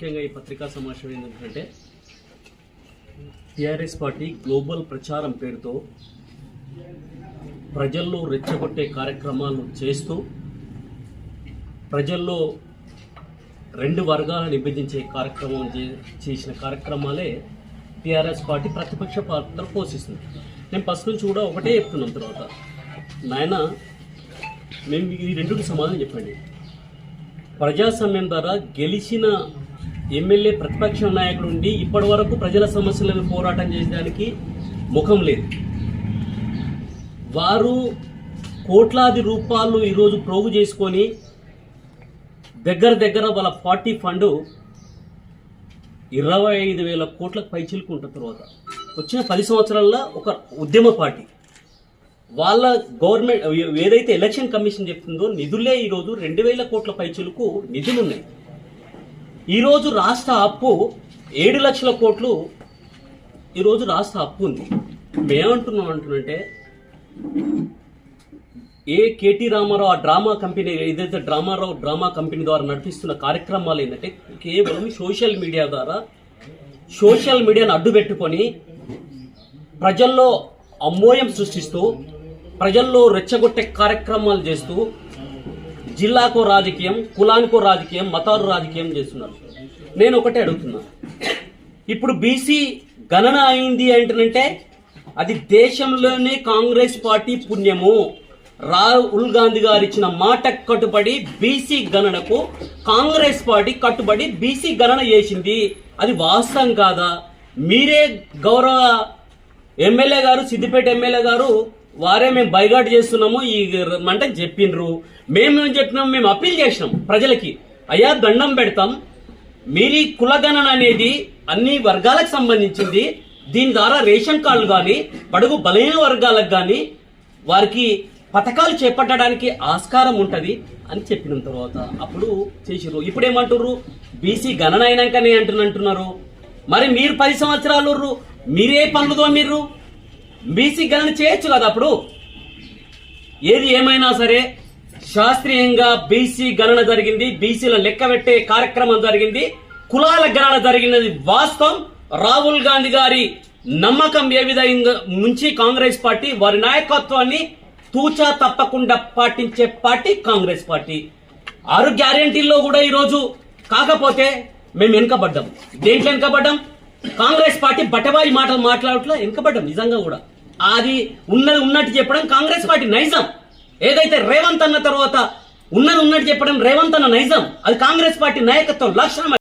ముఖ్యంగా ఈ పత్రికా సమావేశం ఏంటంటే టిఆర్ఎస్ పార్టీ గ్లోబల్ ప్రచారం పేరుతో ప్రజల్లో రెచ్చగొట్టే కార్యక్రమాలు చేస్తూ ప్రజల్లో రెండు వర్గాలను విభజించే కార్యక్రమం చే- చేసిన కార్యక్రమాలే టిఆర్ఎస్ పార్టీ ప్రతిపక్ష పాత్ర పోషిస్తుంది నేను ఫస్ట్ నుంచి కూడా ఒకటే చెప్తున్నాం తర్వాత. నాయన మేము ఈ రెండుకి సమాధానం చెప్పండి. ప్రజాస్వామ్యం ద్వారా గెలిచిన ఎమ్మెల్యే ప్రతిపక్ష నాయకుడు ఉండి ఇప్పటి వరకు ప్రజల సమస్యలను పోరాటం చేయడానికి ముఖం లేదు. వారు కోట్లాది రూపాయలు ఈరోజు ప్రోగు చేసుకొని దగ్గర దగ్గర వాళ్ళ పార్టీ ఫండ్ ఇరవై ఐదు వేల కోట్లకు పైచిలుకుంటున్న తర్వాత. వచ్చిన పది సంవత్సరాల్లో ఒక ఉద్యమ పార్టీ. వాళ్ళ గవర్నమెంట్ ఏదైతే ఎలక్షన్ కమిషన్ చెప్తుందో నిధులే ఈరోజు రెండు వేల కోట్ల పైచులకు నిధులు ఉన్నాయి ఈరోజు రాష్ట్ర అప్పు ఏడు లక్షల కోట్లు. ఈరోజు రాష్ట్ర అప్పు ఉంది. మేమంటున్నాం అంటున్నంటే ఏ కేటీ రామారావు ఆ డ్రామా కంపెనీ ఏదైతే డ్రామారావు డ్రామా కంపెనీ ద్వారా నడిపిస్తున్న కార్యక్రమాలు ఏంటంటే కేవలం సోషల్ మీడియా ద్వారా సోషల్ మీడియాను అడ్డు పెట్టుకొని ప్రజల్లో అమ్మోయం సృష్టిస్తూ ప్రజల్లో రెచ్చగొట్టే కార్యక్రమాలు చేస్తూ జిల్లాకో రాజకీయం కులానికో రాజకీయం మతాలు రాజకీయం చేస్తున్నారు. నేను ఒకటే అడుగుతున్నా. ఇప్పుడు బీసీ గణన అయింది ఏంటంటే అది దేశంలోనే కాంగ్రెస్ పార్టీ పుణ్యము. రాహుల్ గాంధీ గారు ఇచ్చిన మాట కట్టుబడి బీసీ గణనకు కాంగ్రెస్ పార్టీ కట్టుబడి బీసీ గణన చేసింది. అది వాస్తవం కాదా? మీరే గౌరవ ఎమ్మెల్యే గారు సిద్దిపేట ఎమ్మెల్యే గారు వారే మేము బైగాట్ చేస్తున్నాము ఈ అంటే చెప్పిండ్రు మేము ఏం చెప్పినాం? మేము అప్పీల్ చేసినాం ప్రజలకి. అయ్యా దండం పెడతాం. మీరీ కులగణన అనేది అన్ని వర్గాలకు సంబంధించింది. దీని ద్వారా రేషన్ కార్డులు కానీ పడుగు బలహీన వర్గాలకు కానీ వారికి పథకాలు చేపట్టడానికి ఆస్కారం ఉంటుంది అని చెప్పిన తర్వాత. అప్పుడు చేసిర్రు. ఇప్పుడు ఏమంటుర్రు బీసీ గణన అయినాకనే అంటున్నారు మరి మీరు పది సంవత్సరాలు మీరే పనులుదో మీరు బీసీ గణన చేయొచ్చు కదా అప్పుడు? ఏది ఏమైనా సరే శాస్త్రీయంగా బీసీ గణన జరిగింది బీసీల లెక్క పెట్టే కార్యక్రమం జరిగింది కులాల గణన జరిగినది వాస్తవం. రాహుల్ గాంధీ గారి నమ్మకం ఏ విధంగా ముంచి కాంగ్రెస్ పార్టీ వారి నాయకత్వాన్ని తూచా తప్పకుండా పాటించే పార్టీ కాంగ్రెస్ పార్టీ. ఆరు గ్యారెంటీల్లో కూడా ఈరోజు కాకపోతే మేము వెనుకబడ్డాం. దేంట్లో వెనుకబడ్డాం? కాంగ్రెస్ పార్టీ బట్టబాయి మాటలు మాట్లాడట్లా వెనుకబడ్డం నిజంగా కూడా. అది ఉన్నది ఉన్నట్టు చెప్పడం కాంగ్రెస్ పార్టీ నైజం. ఏదైతే రేవంత్ అన్న తర్వాత ఉన్నది ఉన్నట్టు చెప్పడం రేవంత్ అన్న నైజం. అది కాంగ్రెస్ పార్టీ నాయకత్వం లక్షణం